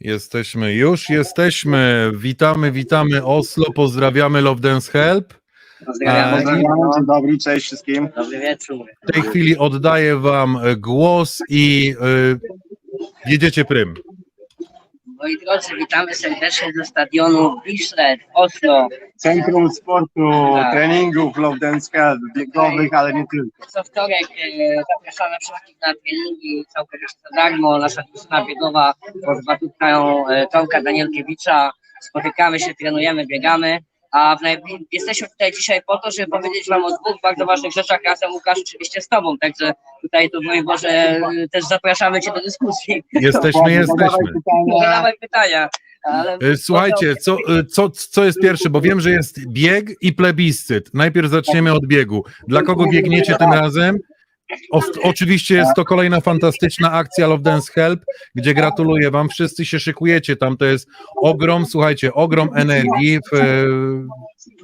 Jesteśmy, już jesteśmy. Witamy, witamy Oslo, pozdrawiamy Love Dance Help. Pozdrawiam. Pozdrawiam. Dzień dobry, cześć wszystkim. Dobry wieczór. W tej chwili oddaję wam e, głos i y, jedziecie prym. Moi drodzy, witamy serdecznie ze stadionu Biszlet w Oslo. Centrum Sportu, Tak. treningów Health, biegowych, ale nie tylko. Co wtorek e, zapraszamy wszystkich na treningi całkowicie za darmo. Nasza drużyna biegowa pod batutką e, Tomka Danielkiewicza. Spotykamy się, trenujemy, biegamy. A w najbli- jesteśmy tutaj dzisiaj po to, żeby powiedzieć Wam o dwóch bardzo ważnych rzeczach razem, Łukasz, oczywiście z Tobą. Także tutaj tu, mój Boże, też zapraszamy Cię do dyskusji. Jesteśmy, Zadawaj jesteśmy. Nie pytania. dawaj pytania. Ale E, Słuchajcie, co, e, co, co jest pierwsze, bo wiem, że jest bieg i plebiscyt. Najpierw zaczniemy od biegu. Dla kogo biegniecie tym razem? O, oczywiście jest to kolejna fantastyczna akcja Love Dance Help, gdzie gratuluję wam, wszyscy się szykujecie, tam to jest ogrom, słuchajcie, ogrom energii, w, e,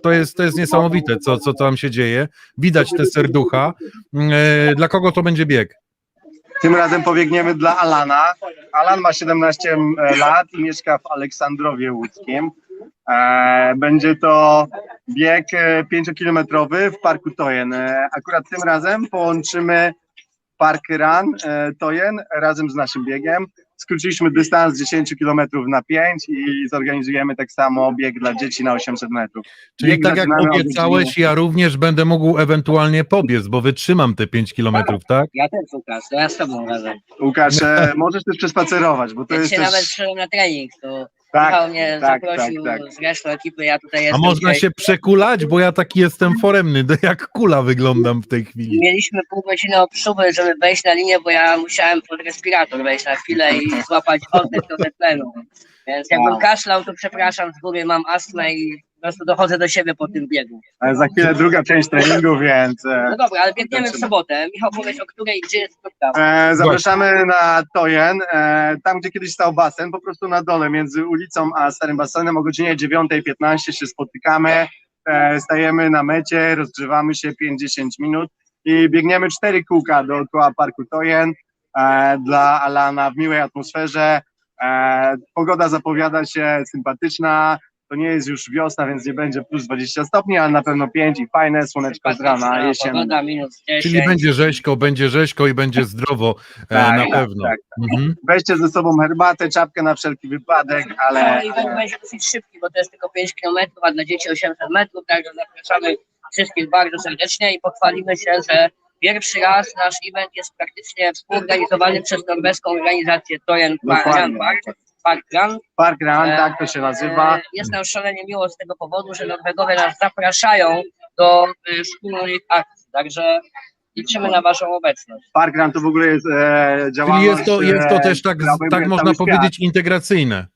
to, jest, to jest niesamowite, co, co tam się dzieje, widać te serducha. E, Dla kogo to będzie bieg? Tym razem pobiegniemy dla Alana. Alan ma 17 lat i mieszka w Aleksandrowie Łódzkim. E, Będzie to bieg 5-kilometrowy w Parku Tojen. E, Akurat tym razem połączymy Park Run e, Tojen razem z naszym biegiem. Skróciliśmy dystans z 10 km na 5 i zorganizujemy tak samo bieg dla dzieci na 800 metrów. Czyli Bieg tak jak obiecałeś, ja również będę mógł ewentualnie pobiec, bo wytrzymam te 5 kilometrów, tak? Ja też, Łukasz, to ja z Tobą razem. Łukasz, e, możesz też przespacerować, bo to Ja jest dzisiaj też... nawet na trening, to Tak, Michał mnie tak, zaprosił tak, tak. z resztą ekipy, ja tutaj A jestem można dzisiaj. się przekulać, bo ja taki jestem foremny, jak kula wyglądam w tej chwili. Mieliśmy pół godziny obsługi, żeby wejść na linię, bo ja musiałem pod respirator wejść na chwilę i złapać oddech trochę tlenu. Więc jakbym Wow. kaszlał, to przepraszam z góry, mam astmę i prostu dochodzę do siebie po tym biegu. Ale za chwilę druga część treningu, więc e, No dobra, ale biegniemy w sobotę. Michał, powiedz o której, gdzie jest spotkanie. e, zapraszamy na Tojen, e, tam gdzie kiedyś stał basen, po prostu na dole między ulicą a starym basenem o godzinie 9.15 się spotykamy, e, stajemy na mecie, rozgrzewamy się 5-10 minut i biegniemy cztery kółka dookoła parku Tojen e, dla Alana w miłej atmosferze. E, pogoda zapowiada się sympatyczna, to nie jest już wiosna, więc nie będzie plus 20 stopni, ale na pewno 5 i fajne słoneczko z rana jesienne. Minus 10. Czyli będzie rzeźko, będzie rzeźko i będzie zdrowo e, Tak, na tak, pewno. tak. Mhm. Weźcie ze sobą herbatę, czapkę na wszelki wypadek, ale No i będzie- będzie dosyć szybki, bo to jest tylko 5 km, a dla dzieci 800 metrów, także zapraszamy wszystkich bardzo serdecznie i pochwalimy się, że pierwszy raz nasz event jest praktycznie współorganizowany przez norweską organizację Toyen Dokładnie. Park, Park Run. Park Run, tak to się nazywa. E, Jest nam szalenie miło z tego powodu, że Norwegowie nas zapraszają do e, wspólnych akcji, także liczymy na Waszą obecność. Park Run to w ogóle jest e, Czyli działalność... jest to, jest to e, też tak, tak można powiedzieć integracyjne.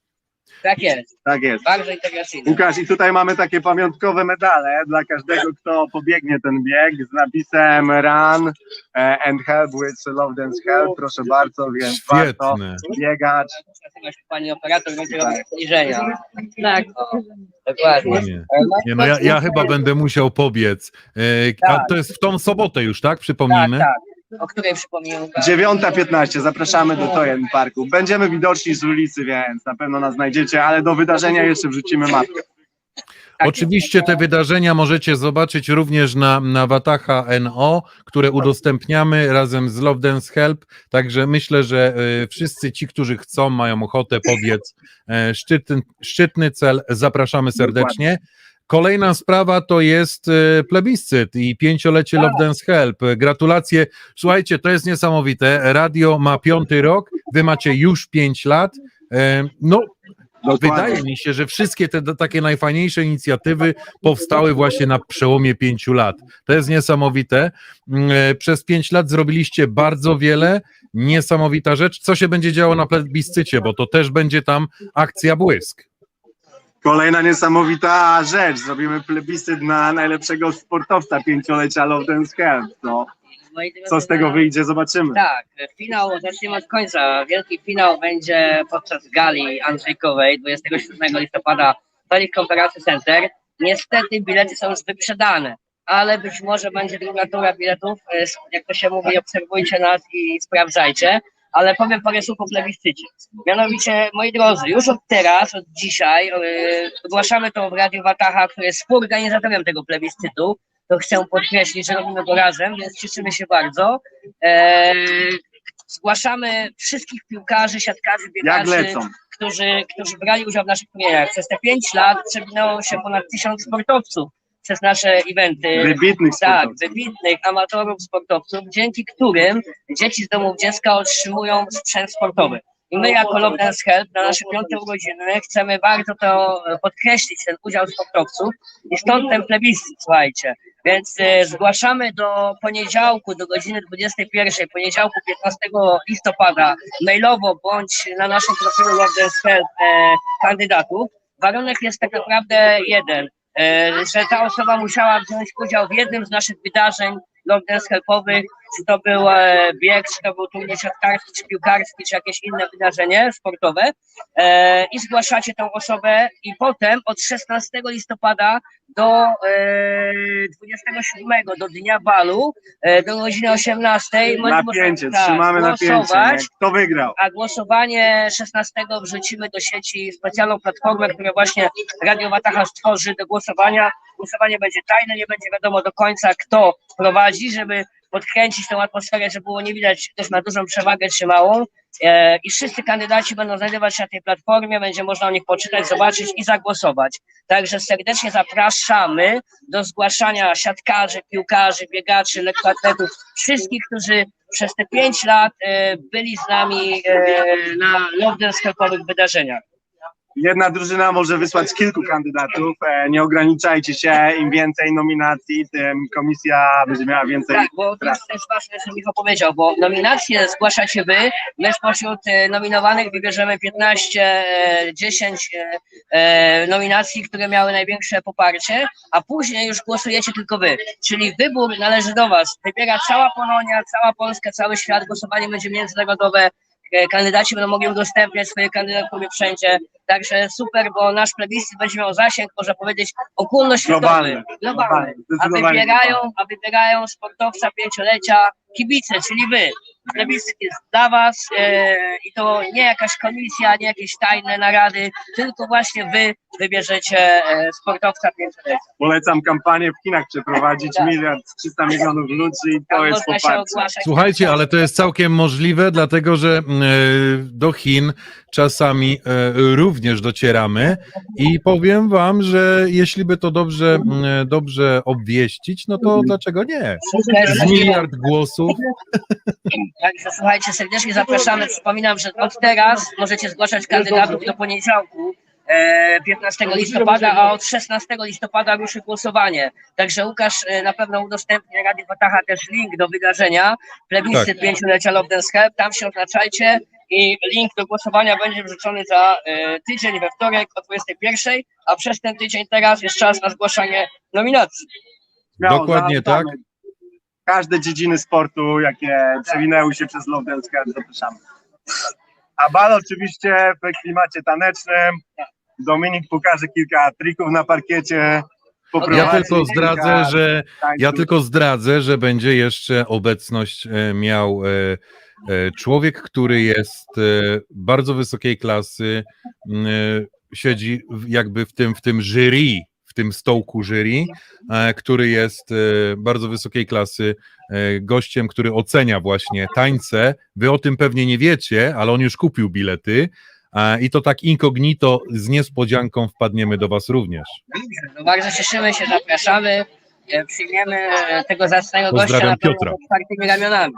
Tak jest, Tak jest. bardzo integracyjne. Łukasz, i tutaj mamy takie pamiątkowe medale dla każdego, kto pobiegnie ten bieg z napisem Run e, and Help with Love Dance Help. Proszę bardzo, więc warto Świetne. biegać. Nazywa się Pani operator będzie robić zbliżenia. Tak, dokładnie. Nie. Nie, no ja, ja chyba będę musiał pobiec. E, A to jest w tą sobotę już, tak? Tak, Przypomnijmy. tak. O której przypomnę? 9.15, zapraszamy do Tojen Parku. Będziemy widoczni z ulicy, więc na pewno nas znajdziecie, ale do wydarzenia jeszcze wrzucimy mapkę. Tak Oczywiście te wydarzenia możecie zobaczyć również na, na Wataha NO, które udostępniamy razem z Love Dance Help, także myślę, że e, wszyscy ci, którzy chcą, mają ochotę pobiec e, szczytny, szczytny cel, zapraszamy serdecznie. Kolejna sprawa to jest e, plebiscyt i pięciolecie Love Dance Help. Gratulacje. Słuchajcie, to jest niesamowite. Radio ma piąty rok, wy macie już pięć lat. E, No, Wydaje mi się, że wszystkie te takie najfajniejsze inicjatywy powstały właśnie na przełomie pięciu lat. To jest niesamowite. Mm, e, Przez pięć lat zrobiliście bardzo wiele. Niesamowita rzecz. Co się będzie działo na plebiscycie, bo to też będzie tam akcja błysk. Kolejna niesamowita rzecz. Zrobimy plebiscyt na najlepszego sportowca pięciolecia Love Dance Help. No, co z tego na- wyjdzie, zobaczymy. Tak, finał, zaczniemy od końca. Wielki finał będzie podczas gali Andrzejkowej 27 listopada w Valley Conference Center. Niestety bilety są już wyprzedane, ale być może będzie druga tura biletów. E, Jak to się mówi, obserwujcie nas i sprawdzajcie. Ale powiem parę słów o plebiscycie. Mianowicie, moi drodzy, już od teraz, od dzisiaj, yy, ogłaszamy to w Radiu Wataha, które jest współorganizatorem tego plebiscytu. To chcę podkreślić, że robimy go razem, więc cieszymy się bardzo. Eee, zgłaszamy wszystkich piłkarzy, siatkarzy, biegaczy, którzy, którzy brali udział w naszych turniejach. Przez te pięć lat przewinęło się ponad tysiąc sportowców przez nasze eventy. Wybitnych Tak, sportowców. wybitnych amatorów sportowców, dzięki którym dzieci z domów dziecka otrzymują sprzęt sportowy. I my jako Love Dance Help na nasze piąte urodziny chcemy bardzo to podkreślić, ten udział sportowców i stąd ten plebiscyt, słuchajcie. Więc e, zgłaszamy do poniedziałku, do godziny 21, poniedziałku 15 listopada, mailowo bądź na naszym profilu Love Dance Help e, kandydatów. Warunek jest tak naprawdę jeden, że ta osoba musiała wziąć udział w jednym z naszych wydarzeń Dance Helpowych, czy to był e, bieg, czy to był turniej siatkarski, czy piłkarski, czy jakieś inne wydarzenie sportowe e, i zgłaszacie tą osobę i potem od 16 listopada do e, 27 do dnia balu, e, do godziny 18 może- Napięcie, tak, trzymamy napięcie. Kto wygrał? a głosowanie 16 wrzucimy do sieci specjalną platformę, którą właśnie Radio Wataha stworzy do głosowania. Głosowanie będzie tajne, nie będzie wiadomo do końca, kto prowadzi, żeby podkręcić tą atmosferę, żeby było nie widać, czy ktoś ma dużą przewagę, czy małą. E, I wszyscy kandydaci będą znajdować się na tej platformie, będzie można o nich poczytać, zobaczyć i zagłosować. Także serdecznie zapraszamy do zgłaszania siatkarzy, piłkarzy, biegaczy, lekkoatletów, wszystkich, którzy przez te pięć lat e, byli z nami e, na Love Helpowych wydarzeniach. Jedna drużyna może wysłać kilku kandydatów. E, nie ograniczajcie się. Im więcej nominacji, tym komisja będzie miała więcej. Tak, bo to jest też ważne, że Michał powiedział, bo nominacje zgłaszacie wy, my spośród e, nominowanych wybierzemy 15, e, 10 e, nominacji, które miały największe poparcie, a później już głosujecie tylko wy. Czyli wybór należy do was. Wybiera cała Polonia, cała Polska, cały świat, głosowanie będzie międzynarodowe, kandydaci będą mogli udostępniać swoje kandydatury wszędzie. Także super, bo nasz plebiscyt będzie miał zasięg, można powiedzieć, ogólnoświatowy. Globalny. Globalny. A wybierają, a wybierają sportowca pięciolecia kibice, czyli wy. Jest dla was e, i to nie jakaś komisja, nie jakieś tajne narady, tylko właśnie wy wybierzecie e, sportowca pięciolecia. Polecam kampanię w Chinach przeprowadzić. Tak. Miliard 300 milionów ludzi i to Tam jest poparcie. Słuchajcie, ale to jest całkiem możliwe, dlatego że e, do Chin czasami e, również docieramy i powiem wam, że jeśli by to dobrze, m, dobrze obwieścić, no to dlaczego nie? Z miliard głosów. Także słuchajcie, serdecznie zapraszamy. Przypominam, że od teraz możecie zgłaszać kandydatów do poniedziałku. e, 15 listopada, a od 16 listopada ruszy głosowanie. Także Łukasz e, na pewno udostępni Radio Wataha też link do wydarzenia plebiscyt Tak. pięciolecia Love Dance Help. Tam się oznaczajcie i link do głosowania będzie wrzucony za e, tydzień we wtorek o 21, a przez ten tydzień teraz jest czas na zgłaszanie nominacji. Dokładnie zapraszamy. Każde dziedziny sportu, jakie przewinęły się przez Love Dance zapraszamy. A bal oczywiście w klimacie tanecznym. Dominik pokaże kilka trików na parkiecie. Ja tylko zdradzę, że ja tylko zdradzę, że będzie jeszcze obecność e, miał e, e, człowiek, który jest bardzo wysokiej klasy, siedzi jakby w tym, w tym jury, w tym stołku jury, który jest bardzo wysokiej klasy gościem, który ocenia właśnie tańce. Wy o tym pewnie nie wiecie, ale on już kupił bilety. E, I to tak incognito z niespodzianką wpadniemy do Was również. No bardzo cieszymy się, zapraszamy. E, Przyjmiemy tego zacnego gościa na Piotra. z otwartymi ramionami.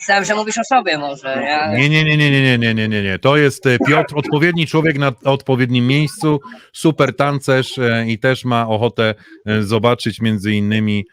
Myślałem, że mówisz o sobie może. Ja, Nie, nie, nie, nie, nie, nie, nie, nie, nie. To jest e, Piotr, odpowiedni człowiek na odpowiednim miejscu, super tancerz i też ma ochotę zobaczyć między innymi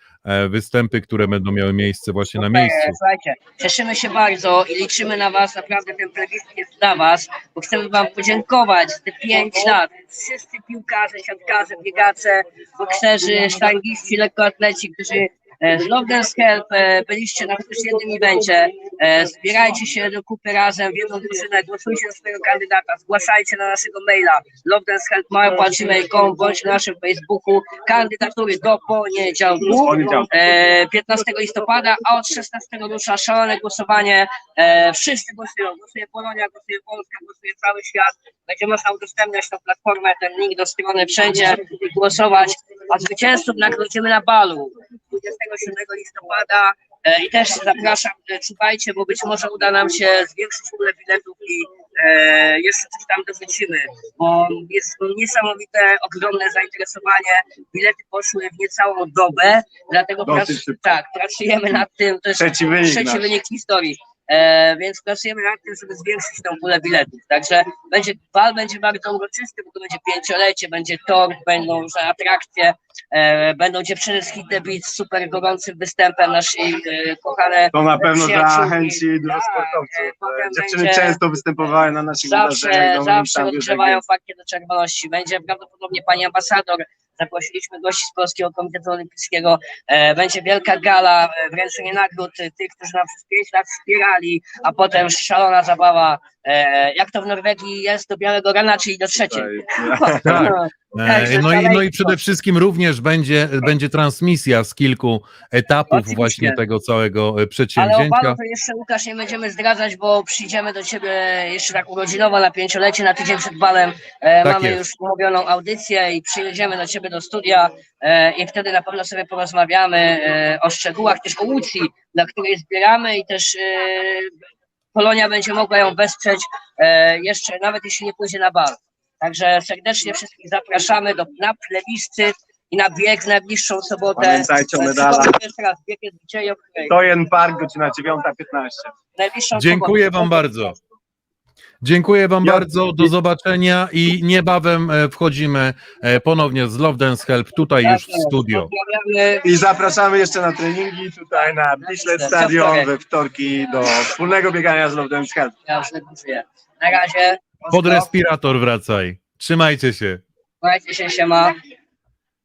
występy, które będą miały miejsce właśnie na miejscu. Słuchajcie, cieszymy się bardzo i liczymy na Was, naprawdę ten plebiscyt jest dla Was, bo chcemy Wam podziękować za te 5 lat. Wszyscy piłkarze, siatkarze, biegacze, bokserzy, sztangiści, lekkoatleci, którzy E, Z Love Dance Help e, byliście na chociaż jednym evencie. E, Zbierajcie się do kupy razem w jedną drużynę, głosujcie na swojego kandydata, zgłaszajcie na naszego maila lovedancehelp.gmail.com bądź na naszym Facebooku kandydatury do poniedziałku. Poniedziałek. E, 15 listopada, a od 16 rusza szalone głosowanie. E, wszyscy głosują. Głosuje Polonia, głosuje Polska, głosuje cały świat. Będzie można udostępniać tą platformę, ten link do strony wszędzie i głosować. A zwycięzców nagrodzimy na balu 27 listopada. E, I też zapraszam, e, czuwajcie, bo być może uda nam się zwiększyć pulę biletów i e, jeszcze coś tam dorzucimy, bo jest niesamowite, ogromne zainteresowanie. Bilety poszły w niecałą dobę, dlatego prac, tak, pracujemy nad tym. To jest Trzeci wynik trzeci wynik historii. E, więc pracujemy nad tym, żeby zwiększyć tą pulę biletów. Także będzie bal będzie bardzo uroczysty, bo to będzie pięciolecie, będzie tort, będą atrakcje, będą dziewczyny z Hit the Beat z super gorącym występem naszej e, kochane To na pewno zachęci dużo Tak, e, sportowców. potem Dziewczyny będzie- często występowały na naszych zawsze, no, zawsze odgrzewają fakty do czerwoności. Będzie prawdopodobnie pani ambasador. Zaprosiliśmy gości z Polskiego Komitetu Olimpijskiego. E, będzie wielka gala, e, wręczenie nagród e, tych, którzy nas przez 5 lat wspierali, a potem szalona zabawa. E, jak to w Norwegii jest do białego rana, czyli do trzeciej. Tak. No, E, Także No i, no i szaleństwo. przede wszystkim również będzie, będzie transmisja z kilku etapów Oczywiście. właśnie tego całego e, Ale o przedsięwzięcia. panu to jeszcze Łukasz nie będziemy zdradzać, bo przyjdziemy do ciebie jeszcze tak urodzinowo na pięciolecie, na tydzień przed balem. E, Tak mamy jest. już umówioną audycję i przyjedziemy do ciebie do studia e, i wtedy na pewno sobie porozmawiamy e, o szczegółach, też o Łucji, dla której zbieramy i też e, Polonia będzie mogła ją wesprzeć e, jeszcze, nawet jeśli nie pójdzie na bal. Także serdecznie wszystkich zapraszamy do, na playlisty i na bieg w najbliższą sobotę. Pamiętajcie o medalach. Przypomnę Jeszcze raz, bieg jest dzisiaj, o której? Tojen Park, godzina 9.15. Najbliższą Dziękuję sobotę. wam bardzo. Dziękuję wam Ja- bardzo, do zobaczenia i niebawem e, wchodzimy e, ponownie z Love Dance Help tutaj już w studio. I zapraszamy jeszcze na treningi tutaj na Biśle Stadion we wtorki do wspólnego biegania z Love Dance Help. Ja już neguję. Na razie. Pod respirator wracaj. Trzymajcie się. Trzymajcie się, siema.